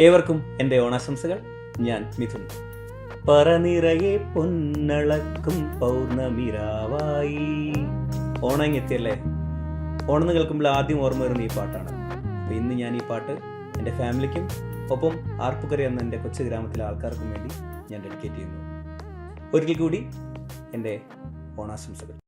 ഏവർക്കും എന്റെ ഓണാശംസകൾ. ഞാൻ മിഥുൻ. പറനിറയെ പൊന്നളക്കും പൗർണമിരാവായി. ഓണം എത്തിയല്ലേ ഓണം കേൾക്കുമ്പോൾ ആദ്യം ഓർമ്മ വരുന്ന ഈ പാട്ടാണ്. അപ്പോൾ ഇന്ന് ഞാൻ ഈ പാട്ട് എന്റെ ഫാമിലിക്കും ഒപ്പം ആർപ്പുകര എന്ന എന്റെ കൊച്ചു ഗ്രാമത്തിലെ ആൾക്കാർക്കും വേണ്ടി ഞാൻ ഡെഡിക്കേറ്റ് ചെയ്യുന്നു. ഒരിക്കൽ കൂടി എന്റെ ഓണാശംസകൾ.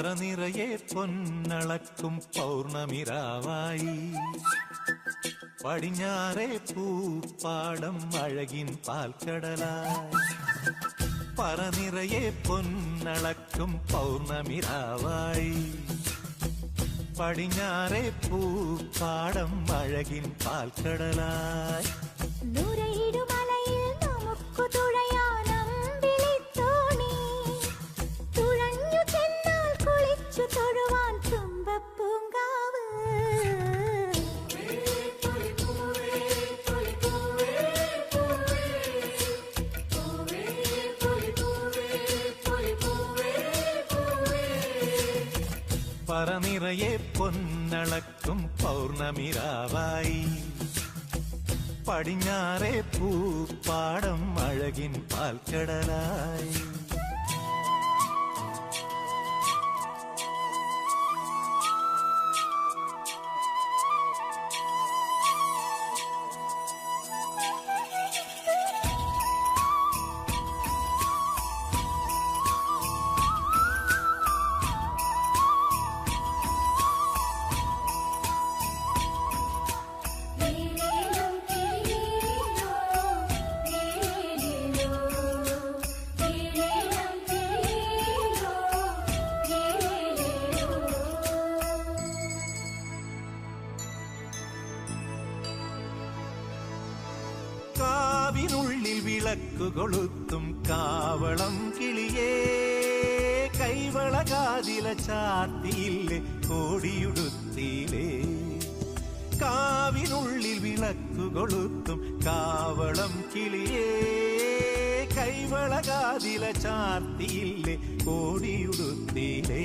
പറനിറയെ പൊന്നളക്കും പൗർണമിരാവായി. പടിഞ്ഞാറെ പൂപ്പാടം അഴകിൻ പാൽക്കടലായി. പറനിറയെ പൊന്നളക്കും പൗർണമിരാവായി. പടിഞ്ഞാറെ പൂപ്പാടം അഴകിൻ പാൽക്കടലായി. കുളിച്ചു തൊഴുവാൻ തുമ്പപ്പൂങ്കാവ്. പറനിറയെ പൊന്നളക്കും പൗർണമിരാവായി പടിഞ്ഞാറെ പൂപ്പാടം അഴകിൻ പാൽക്കടലായി നീലേലും കാവിനുള്ളിൽ വിളക്കു കൊളുത്തും കാവളം കിളിയേ. കൈവളകാതില ചാത്തിയില്ലേ കോടിയുടുത്തിയിലേ. കാവിനുള്ളിൽ വിളക്കുകൊളുത്തും കാവളം കിളിയേ. കൈവളകാതില ചാർത്തിയില്ലേ കോടിയുടുത്തിയിലേ.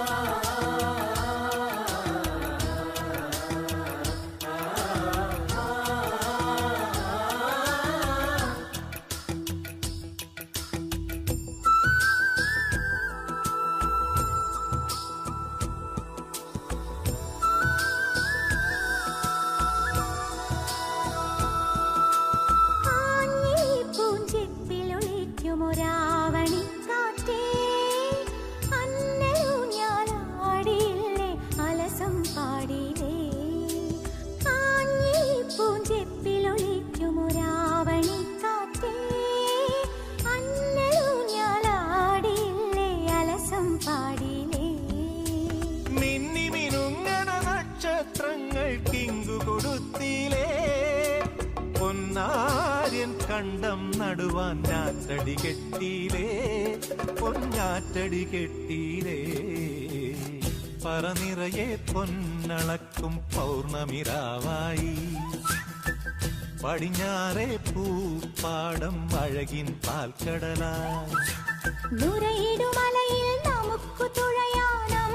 കിങ്കു കൊടുത്തിലേ. പൊന്നാര്യൻ കണ്ടം നടുവാൻ ഞാറ്റടി കെട്ടിയിലേ. പൊന്നാറ്റടി കെട്ടിയിലേ. പറനിറയെ പൊന്നളക്കും പൗർണമിരാവായി. പടിഞ്ഞാറെ പൂപ്പാടം അഴകിൻ പാൽക്കടലായി. നമുക്ക് തുഴയാനം